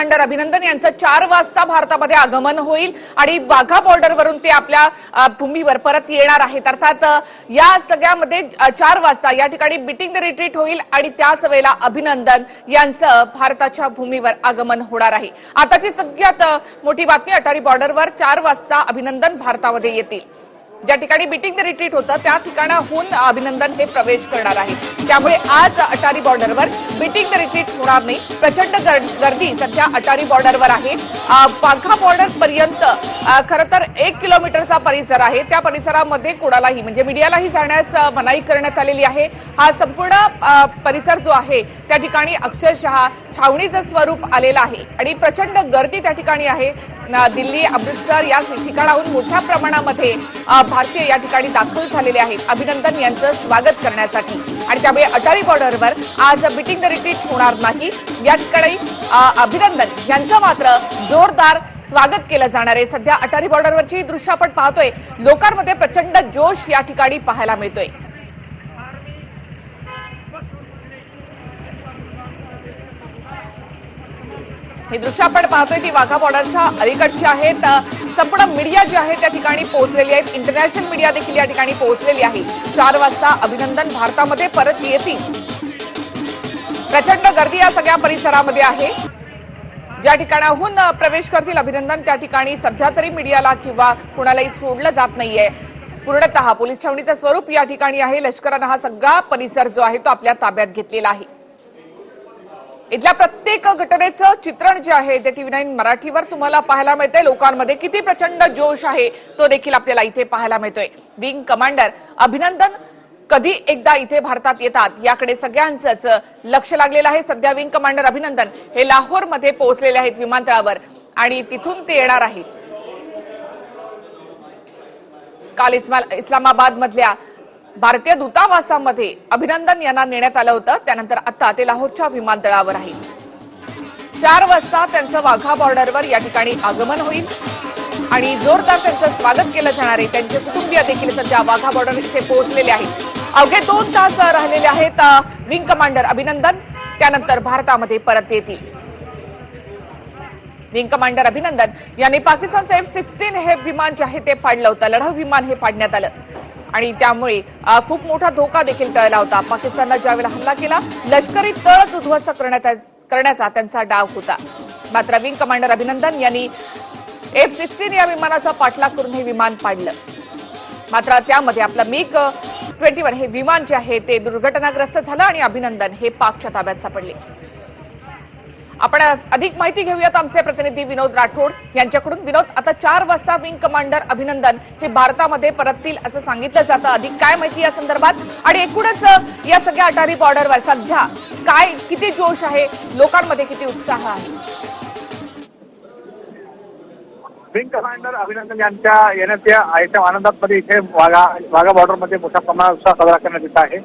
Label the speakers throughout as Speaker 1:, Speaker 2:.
Speaker 1: Commander अभिनंदन यांचं चार वाजता भारतामध्ये आगमन होईल आणि वाघा बॉर्डरवरून ते आपल्या भूमीवर परत येणार आहेत. अर्थात या सगळ्यामध्ये चार वाजता या ठिकाणी बिटिंग द रिट्रीट होईल आणि त्याच वेळेला अभिनंदन यांचं भारताच्या भूमीवर आगमन होणार आहे. आताची सगळ्यात मोठी बातमी अटारी बॉर्डरवर चार वाजता अभिनंदन भारतामध्ये येतील. ज्या ठिकाणी बिटिंग द रिट्रीट होतं त्या ठिकाणाहून अभिनंदन हे प्रवेश करणार आहे. त्यामुळे आज अटारी बॉर्डरवर बिटिंग द रिट्रीट होणार नाही. प्रचंड गर्दी सध्या अटारी बॉर्डरवर आहे. वाघा बॉर्डर पर्यंत खरं तर एक किलोमीटरचा परिसर आहे. त्या परिसरामध्ये कोणालाही म्हणजे मीडियालाही जाण्यास मनाई करण्यात आलेली आहे. हा संपूर्ण परिसर जो आहे त्या ठिकाणी अक्षरशः छावणीचं स्वरूप आलेलं आहे. आणि प्रचंड गर्दी त्या ठिकाणी आहे. दिल्ली अमृतसर या ठिकाणाहून मोठ्या प्रमाणामध्ये भारतीय या ठिकाणी दाखल झालेले आहेत. अभिनंदन यांचं स्वागत करण्यासाठी. आणि त्यामुळे अटारी बॉर्डरवर आज बिटिंग द रिट्रीट होणार नाही. या ठिकाणी अभिनंदन. यांचं मात्र जोरदार स्वागत केलं जाणार आहे. सध्या अटारी बॉर्डरवरची दृश्य आपण पाहतोय. लोकांमध्ये प्रचंड जोश या ठिकाणी पाहायला मिळतोय. हे दृश्य आपण पाहतोय ती वाघा बॉर्डरच्या अलीकडची आहेत संपूर्ण मीडिया जी आहे त्या ठिकाणी पोहोचलेली आहेत इंटरनॅशनल मीडिया देखील या ठिकाणी पोहोचलेली आहे. चार वाजता अभिनंदन भारतामध्ये परत येतील. प्रचंड गर्दी या सगळ्या परिसरामध्ये आहे. ज्या ठिकाणाहून प्रवेश करतील अभिनंदन त्या ठिकाणी सध्या तरी मीडियाला किंवा कुणालाही सोडलं जात नाहीये. पूर्णतः पोलीस छावणीचं स्वरूप या ठिकाणी आहे. लष्करानं हा सगळा परिसर जो आहे तो आपल्या ताब्यात घेतलेला आहे. इथल्या प्रत्येक घटनेचं चित्रण जे आहे ते टीव्ही नाईन मराठीवर तुम्हाला पाहायला मिळतंय. लोकांमध्ये किती प्रचंड जोश आहे तो देखील आपल्याला इथे पाहायला मिळतोय. विंग कमांडर अभिनंदन कधी एकदा इथे भारतात येतात? याकडे सगळ्यांचंच लक्ष लागलेलं आहे. सध्या विंग कमांडर अभिनंदन हे लाहोरमध्ये पोहोचलेले आहेत विमानतळावर आणि तिथून ते येणार आहेत. काल इस्मा- इस्लामाबाद मधल्या भारतीय दूतावासामध्ये अभिनंदन यांना नेण्यात आलं होतं. त्यानंतर आता ते लाहोरच्या विमानतळावर आहे चार वाजता त्यांचं वाघा बॉर्डरवर या ठिकाणी आगमन होईल आणि जोरदार त्यांचं स्वागत केलं जाणार आहे. त्यांचे कुटुंबीय देखील सध्या वाघा बॉर्डर इथे पोहोचलेले आहेत. अवघे दोन तास राहिलेले आहेत विंग कमांडर अभिनंदन. त्यानंतर भारतामध्ये परत येतील. विंग कमांडर अभिनंदन. यांनी पाकिस्तानचं एफ सिक्स्टीन हे विमान जे आहे ते पाडलं होतं. लढाऊ विमान हे पाडण्यात आलं. आणि त्यामुळे खूप मोठा धोका देखील टळला होता. पाकिस्ताननं ज्यावेळेला हल्ला केला लष्करी तळच उद्ध्वस्त करण्याचा करण्याचा त्यांचा डाव होता. मात्र विंग कमांडर अभिनंदन यांनी एफ सिक्स्टीन या विमानाचा पाठलाग करून हे विमान पाडलं मात्र त्यामध्ये आपला मिग ट्वेंटी वन हे विमान जे आहे ते दुर्घटनाग्रस्त झालं आणि अभिनंदन हे पाकच्या ताब्यात सापडले. आपण अधिक माहिती घेऊयात आमचे प्रतिनिधी विनोद राठोड. यांच्याकडून विनोद आता चार वाजता विंग कमांडर अभिनंदन हे भारतामध्ये परततील असं सांगितलं जातं. अधिक काय माहिती या संदर्भात? आणि एकूणच या सगळ्या अटारी बॉर्डरवर सध्या काय किती जोश आहे? लोकांमध्ये किती उत्साह आहे?
Speaker 2: विंग कमांडर अभिनंदन यांच्या येण्याच्या आयच्या आनंदामध्ये इथे वाघा वाघा बॉर्डरमध्ये मोठ्या प्रमाणात उत्साह साजरा करण्यात येत आहे.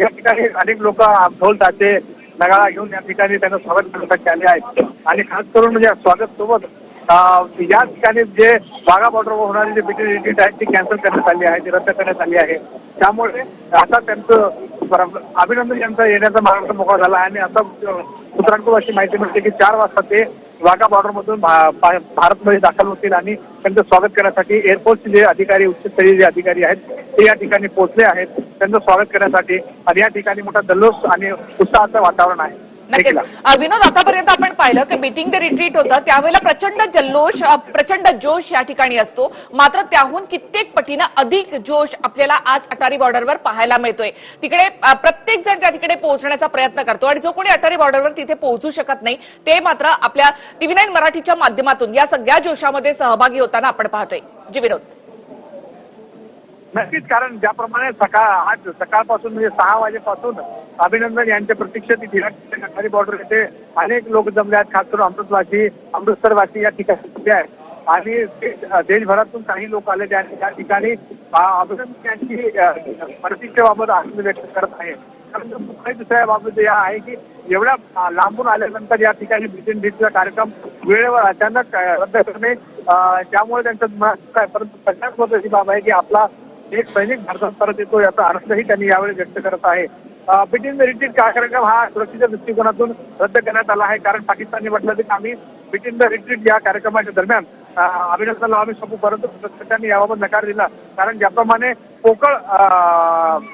Speaker 2: या ठिकाणी अनेक लोक ढोल ताचे नगाळा घेऊन या ठिकाणी त्यांना स्वागत करण्यासाठी आले आहेत. आणि खास करून म्हणजे स्वागत सोबत या ठिकाणी जे वाघा बॉर्डरवर होणारी जी बिटी रिट्रीट आहे ती कॅन्सल करण्यात आली आहे ती रद्द करण्यात आली आहे. त्यामुळे आता त्यांचं अभिनंदन यांचा येण्याचा मार्ग मोकळा झाला आहे आणि आता सूत्रांकडून अशी माहिती मिळते की चार वाजता ते वाघा बॉर्डरमधून मधून भारतमध्ये दाखल होतील आणि त्यांचं स्वागत करण्यासाठी एअरपोर्टचे जे अधिकारी उच्चस्तरीय जे अधिकारी आहेत ते या ठिकाणी पोहोचले आहेत. त्यांचं स्वागत करण्यासाठी आणि या ठिकाणी मोठा जल्लोष आणि उत्साहाचं वातावरण आहे.
Speaker 1: नक्कीच. विनोद आतापर्यंत आपण पाहिलं की बीटिंग द रिट्रीट होतं. त्यावेळेला प्रचंड जल्लोष प्रचंड जोश या ठिकाणी असतो. मात्र त्याहून कित्येक पटीनं अधिक जोश आपल्याला आज अटारी बॉर्डरवर पाहायला मिळतोय. तिकडे प्रत्येक जण त्या ठिकाणी पोहोचण्याचा प्रयत्न करतो आणि जो कोणी अटारी बॉर्डरवर तिथे पोहोचू शकत नाही ते मात्र आपल्या टीव्ही नाईन मराठीच्या माध्यमातून या सगळ्या जोशामध्ये सहभागी होताना आपण पाहतोय. जी विनोद.
Speaker 2: नक्कीच कारण ज्याप्रमाणे सकाळ आज सकाळपासून म्हणजे सहा वाजेपासून अभिनंदन यांच्या प्रतीक्षेत ढिगारी बॉर्डर येथे अनेक लोक जमले आहेत खास करून अमृतवासी अमृतसरवासी या ठिकाणी उभे आहेत. आणि देशभरातून काही लोक आले आणि त्या ठिकाणी. अभिनंदन यांची प्रतीक्षेबाबत आनंद व्यक्त करत आहे. कारण दुसऱ्या दुसऱ्या बाबत या आहे की एवढ्या लांबून आल्यानंतर या ठिकाणी ब्रिटेन डीचा कार्यक्रम वेळेवर अचानक रद्द करणे त्यामुळे त्यांचं काय परंतु सगळ्यात महत्वाची बाब आहे की आपला एक सैनिक भारतात परत येतो याचा आनंदही त्यांनी यावेळी व्यक्त करत आहे. बिटिन द रिट्रीट कार्यक्रम हा सुरक्षेच्या दृष्टिकोनातून रद्द करण्यात आला आहे. कारण पाकिस्तानने म्हटलं की आम्ही बिटिन द रिट्रीट या कार्यक्रमाच्या दरम्यान अभिनंदनला आम्ही सोपू परंतु प्रत्येकाने याबाबत नकार दिला. कारण ज्याप्रमाणे पोकळ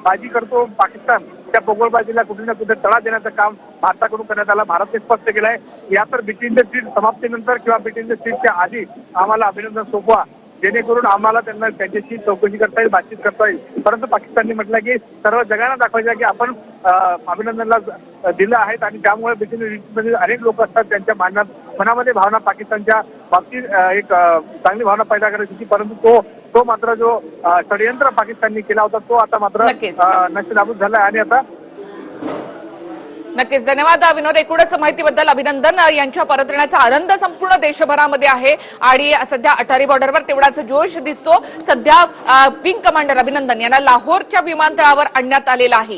Speaker 2: बाजी करतो पाकिस्तान त्या पोकळबाजीला कुठे ना कुठे तडा देण्याचं काम भारताकडून करण्यात आलं. भारतने स्पष्ट केलं आहे या तर बिटिन द सीट समाप्तीनंतर किंवा बिटिन द सीटच्या आधी आम्हाला अभिनंदन सोपवा. जेणेकरून आम्हाला त्यांना त्यांच्याशी चौकशी करता येईल बातचीत करता येईल. परंतु पाकिस्तानने म्हटलं की सर्व जगाला दाखवायचं आहे की आपण अभिनंदनला दिलं आहेत आणि त्यामुळे मध्ये अनेक लोक असतात त्यांच्या मनात मनामध्ये भावना पाकिस्तानच्या बाबतीत एक चांगली भावना पैदा करायची होती. परंतु तो तो मात्र जो षडयंत्र पाकिस्तानने केला होता तो आता मात्र नष्टनाबूत झाला आणि आता
Speaker 1: नक्कीच. धन्यवाद विनोद एकूणच माहितीबद्दल अभिनंदन. यांच्या परत येण्याचा आनंद संपूर्ण देशभरामध्ये आहे. आणि सध्या अटारी बॉर्डरवर तेवढाच जोश दिसतो. सध्या विंग कमांडर अभिनंदन यांना लाहोरच्या विमानतळावर आणण्यात आलेला आहे.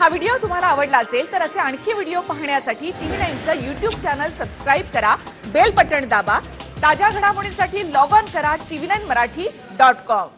Speaker 1: हा व्हिडिओ तुम्हाला आवडला असेल तर असे आणखी व्हिडिओ पाहण्यासाठी टीव्ही नाईनचं युट्यूब चॅनल सबस्क्राईब करा. बेल बटन दाबा. ताज्या घडामोडींसाठी लॉग ऑन करा TV nine Marathi dot com.